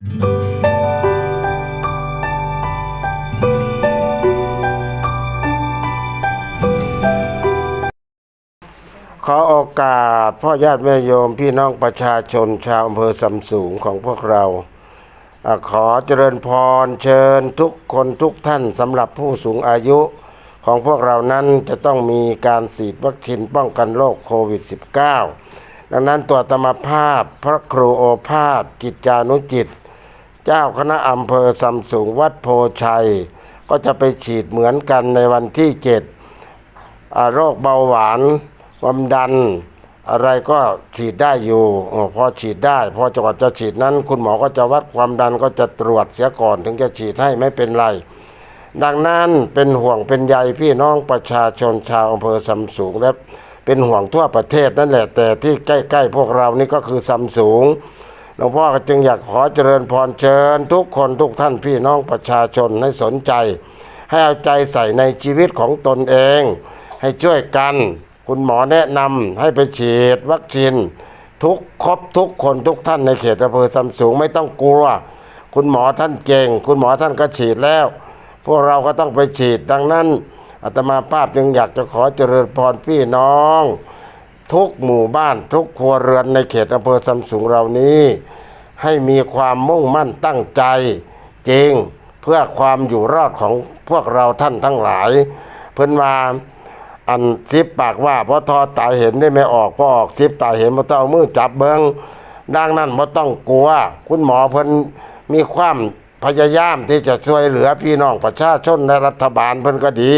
ขอโอกาสพ่อญาติแม่โยมพี่น้องประชาชนชาวอำเภอสำสูงของพวกเราอขอเจริญพรเชิญทุกคนทุกท่านสำหรับผู้สูงอายุของพวกเรานั้นจะต้องมีการฉีดวัคซีนป้องกันโรคโควิด -19 ดังนั้นตัวธรรมภาพพระครูโอภาสกิจจานุจิต เจ้าคณะอำเภอสำสูงวัดโพชัย ก็จะไปฉีดเหมือนกันในวันที่เจ็ดโรคเบาหวานความดัน อะไรก็ฉีดได้อยู่พอฉีดได้ พอจังหวัดจะฉีดนั้น คุณหมอก็จะวัดความดันก็จะตรวจเสียก่อนถึงจะฉีดให้ไม่เป็นไร ดังนั้นเป็นห่วงเป็นใยพี่น้องประชาชนชาวอำเภอซำสูงและเป็นห่วงทั่วประเทศนั่นแหละแต่ที่ใกล้ ๆ พวกเรานี่ก็คือซำสูง หลวงพ่อก็จึงอยากขอเจริญพรเชิญ ทุกคนทุกท่านพี่น้องประชาชนให้สนใจ ให้เอาใจใส่ในชีวิตของตนเอง ให้ช่วยกัน คุณหมอแนะนำให้ไปฉีดวัคซีนทุกครบทุกคนทุกท่านในเขตอำเภอซำสูงไม่ต้องกลัว คุณหมอท่านเก่ง คุณหมอท่านก็ฉีดแล้ว พวกเราก็ต้องไปฉีดดังนั้นอาตมาภาพจึงอยากจะขอเจริญพรพี่น้อง ทุกหมู่บ้านทุกครัวเรือนในเขตอำเภอซำสูงเรานี้ ให้มีความมุ่งมั่นตั้งใจ จริงเพื่อความอยู่รอดของพวกเราท่านทั้งหลาย เพิ่นว่าอันซิบปากว่าเพราะทอตายเห็นได้ไม่ออกพอออกซิบตายเห็นบ่ต้องเอามือจับเบิงดังนั้นบ่ต้องกลัว คุณหมอเพิ่นมีความพยายามที่จะช่วยเหลือพี่น้องประชาชนและรัฐบาลเพิ่นก็ดี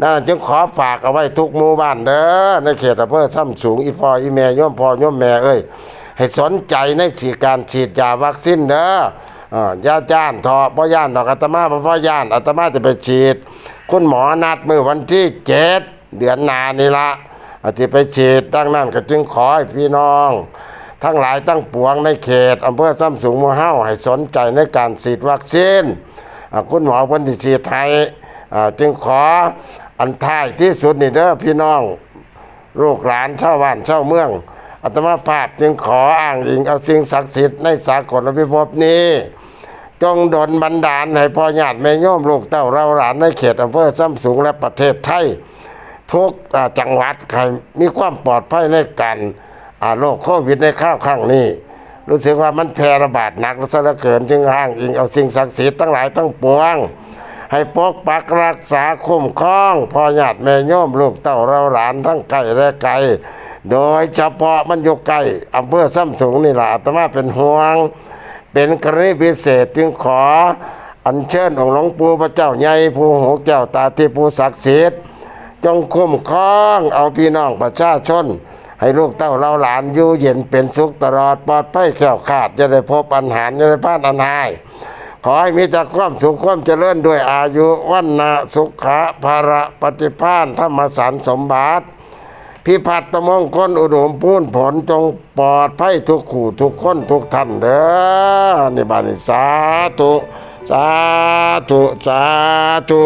นั้นจึงขอฝากเอาไว้ทุกหมู่บ้านเด้อในเขตอำเภอซ้ำสูงอีฟออีแม่ย่อมพอย่อมแม่เอ้ยให้สนใจในฉีดการฉีดยาวัคซีนเด้ออ่าย่าจ้านทอพ่อย่านดอกอาตมาพ่อย่านอาตมาจะไปฉีด คุณหมอนัดมือวันที่เจ็ดเดือนนานี่ละอาทิไปฉีดดังนั้นก็จึงขอให้พี่น้อง ทั้งหลายตั้งปวงในเขตอำเภอซ้ำสูงมู่เฮาให้สนใจในการฉีดวัคซีนคุณหมอเพิ่นที่ฉีดไทยจึงขอ อันท้ายที่สุดนี่เด้อพี่น้อง ลูกหลานชาวบ้านชาวเมืองอาตมาภาพจึงขออ้างอิงเอาสิ่งศักดิ์สิทธิ์ในสากลพิภพนี้ จงดลบันดาลให้พ่อญาติแม่โยมลูกเต้าเราหลานในเขตอำเภอซ้ำสูงและประเทศไทย ทุกจังหวัดใครมีความปลอดภัยในการโรคโควิดในข้าวข้างนี้ รู้สึกว่ามันแพร่ระบาดหนักซะเหลือเกินจึงอ้างอิงเอาสิ่งศักดิ์สิทธิ์ทั้งหลายทั้งปวง ให้ปกปักรักษาคุ้มครองพ่อญาติแม่โยมลูกเต้าเราหลานทั้งไกลและไกลโดยเฉพาะมันอยู่ใกล้อำเภอซ้ำสูงนี่แหละอาตมาเป็นห่วง เป็นกรณีพิเศษจึงขอ อัญเชิญองค์หลวงปู่พระเจ้าใหญ่ผู้หูแก้วตาที่ผู้ศักดิ์สิทธิ์จงคุ้มครองเอาพี่น้องประชาชน ให้ลูกเต้าเราหลานอยู่เย็นเป็นสุขตลอดปลอดภัยแคล้วขาดจะได้พบปัญหาจะได้พลาดอันหาย ขอให้มีแต่ความสุขความเจริญด้วยอายุวันนะสุขะภาระปฏิพานธรรมสารสมบัติพิพัฒน์มงคลอุดมพูนผลจงปลอดภัยทุกขู่ทุกคนทุกท่านเด้อนี่บานิสาธุสาธุสาธุ